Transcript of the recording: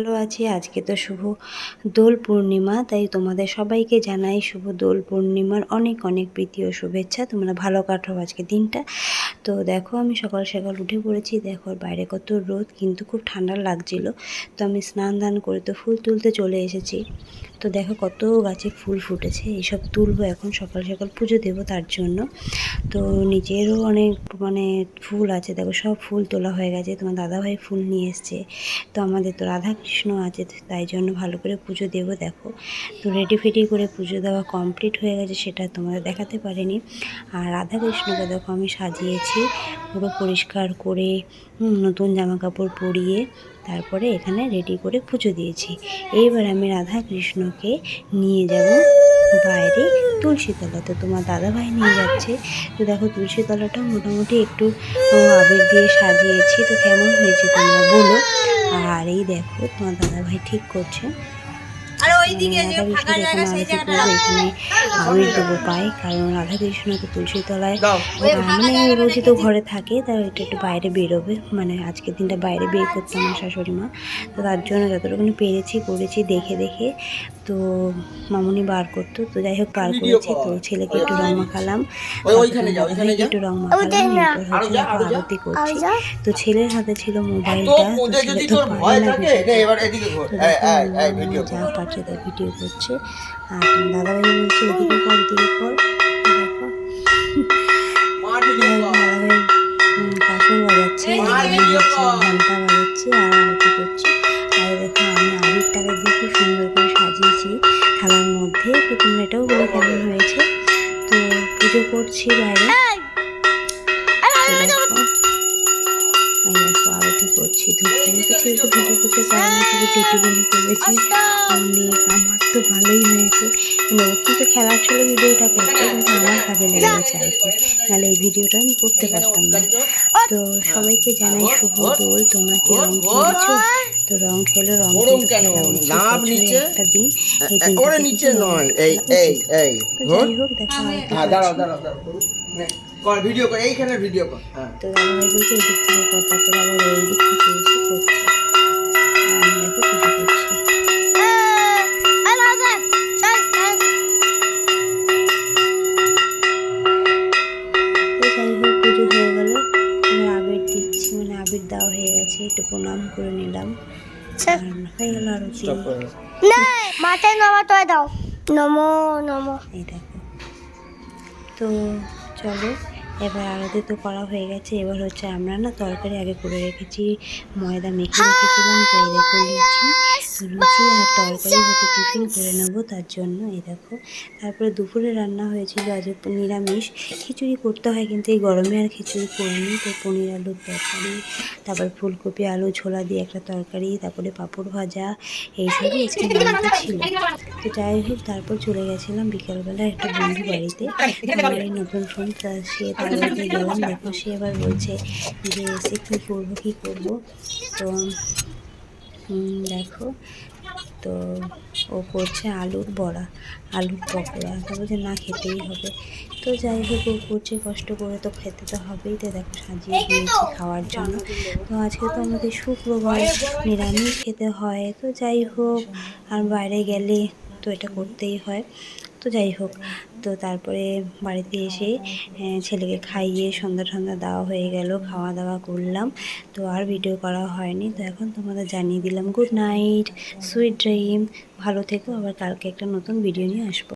ভালো আছি। আজকে তো শুভ দোল পূর্ণিমা, তাই তোমাদের সবাইকে জানাই শুভ দোল পূর্ণিমার অনেক অনেক প্রীতি ও শুভেচ্ছা। তোমরা ভালো কাটাও আজকে দিনটা। তো দেখো, আমি সকাল সকাল উঠে পড়েছি। দেখো বাইরে কত রোদ, কিন্তু খুব ঠান্ডা লাগছিল। তো আমি স্নান দান করে তো ফুল তুলতে চলে এসেছি। তো দেখো, কত গাছে ফুল ফুটেছে। এইসব তুলবো এখন সকাল সকাল পুজো দেবো তার জন্য। তো নিজেরও অনেক মানে ফুল আছে। দেখো, সব ফুল তোলা হয়ে গেছে। তোমার দাদাভাই ফুল নিয়ে এসছে। তো আমাদের তো রাধা কৃষ্ণ আছে তাই জন্য ভালো করে পুজো দেবো দেখো। তো রেডি ফেডি করে পুজো দেওয়া কমপ্লিট হয়ে গেছে সেটা তোমাদের দেখাতে পারিনি। আর রাধা কৃষ্ণকে দেখো আমি সাজিয়েছি পুরো পরিষ্কার করে নতুন জামা কাপড় পরিয়ে তারপরে এখানে রেডি করে পুজো দিয়েছি। এইবার আমি রাধা কৃষ্ণকে নিয়ে যাব বাইরে তুলসীতলা। তো তোমার দাদাভাই নিয়ে যাচ্ছে। তো দেখো তুলসীতলাটা মোটামুটি একটু ও, আবির দিয়ে সাজিয়েছি। তো কেমন হয়েছে তোমরা বলো। আর এই দেখো তোমার দাদাভাই ঠিক করছে। আর এখানে আবির দেবো পাই কারণ রাধা কৃষ্ণকে তুলসী তলায় মানে রোজই তো ঘরে থাকে তাই এটা একটু বাইরে বেরোবে মানে আজকের দিনটা বাইরে বের করতে আমার শাশুড়ি মা। তো তার জন্য যতটুকুনি পেরেছি করেছি দেখে দেখে। তো মামুনি বার করতো তো যাই হোক বার করেছি তো ছেলেকে একটু রং মাখালাম। একটু রং মাখালাম। আরতি করছি। তো ছেলের হাতে ছিল মোবাইলটা যা। পারছে তাই ভিডিও করছে। আর দাদাভাই বলছে এদিকে কর এদিকে কর। দেখো। দাদাভাই বাজাচ্ছে। ঘণ্টা আর আরতি করছি? আর দেখো আমি আবিরটাকে দিয়ে খুব সুন্দর করে সাজিয়েছি থালার মধ্যে। তো তোমরা এটাও বলে কেমন হয়েছে? তো পুজো করছি বাইরে। দেখো আরতি করছি। ধূপদানি তো ছেলে তো ভিডিও করতে পারে না শুধু টিটুগুনি করেছি অনেক আমার তো ভালোই হয়েছে মানে ও কিন্তু খেলার ছিল ভিডিওটা করতে কিন্তু আমার কাজে লেগে গেছে আর কি নাহলে এই ভিডিওটা আমি করতে পারতাম না তো সবাইকে জানাই শুভ দোল তোমরা কি রং খেলেছো তো রং খেলো রং? একটা দিন ওরে তো যাই হোক দেখা হ্যাঁ কর ভিডিও কর এইখানে ভিডিও কর হ্যাঁ। তো দাদাভাই বলছে এই দিক থেকে কর তারপরে আবার ওই দিক থেকে এসে করছে। আমি দেখো হয়ে মানে আবির দেওয়া হয়ে গেছে। একটু প্রণাম করে নিলাম। আর হয়ে গেল আরতি স্টপ মাথায় নামা তো দাও। নমো নমো। এই দেখো। তো চলো। এবার আলাদা তো করা হয়ে গেছে। এবার হচ্ছে আমরা না তরকারি আগে করে রেখেছি, ময়দা মেখে রেখেছিলাম, তো দেখো লুচি। লুচি আর তরকারি হচ্ছে টিফিন করে নেব, তার জন্য এই দেখো। তারপরে দুপুরে রান্না হয়েছিল আজ নিরামিষ। খিচুড়ি করতে হয় কিন্তু এই গরমে আর খিচুড়ি করিনি, তো পনির আলুর তরকারি, তারপর ফুলকপি, আলু, ছোলা দিয়ে একটা তরকারি, তারপরে পাঁপড় ভাজা এইসবই আজকে মেনুতে ছিল। তো যাই হোক, তারপর চলে গেছিলাম বিকালবেলা একটা বন্ধু বাড়িতে। আমার এই নতুন ফোন সে তার গেলাম। দেখো সে এবার বলছে যে এসে কী করব কী করব? তো দেখো। তো ও করছে আলুর বড়া আলুর পকোড়া। তো বলছে না খেতেই হবে। তো যাই হোক ও করছে কষ্ট করে তো খেতে তো হবেই তো দেখো সাজিয়ে দিয়েছি খাওয়ার জন্য। তো আজকে তো আমাদের শুক্রবার নিরামিষ খেতে হয়। তো যাই হোক আর বাইরে গেলে তো এটা করতেই হয়। তো যাই হোক, তো তারপরে বাড়িতে এসে ছেলেকে খাইয়ে সন্ধ্যা সন্ধ্যা দেওয়া হয়ে গেল, খাওয়া দাওয়া করলাম। তো আর ভিডিও করা হয়নি। তো এখন তোমাদের জানিয়ে দিলাম গুড নাইট সুইট ড্রিম ভালো থেকো, আবার কালকে একটা নতুন ভিডিও নিয়ে আসব।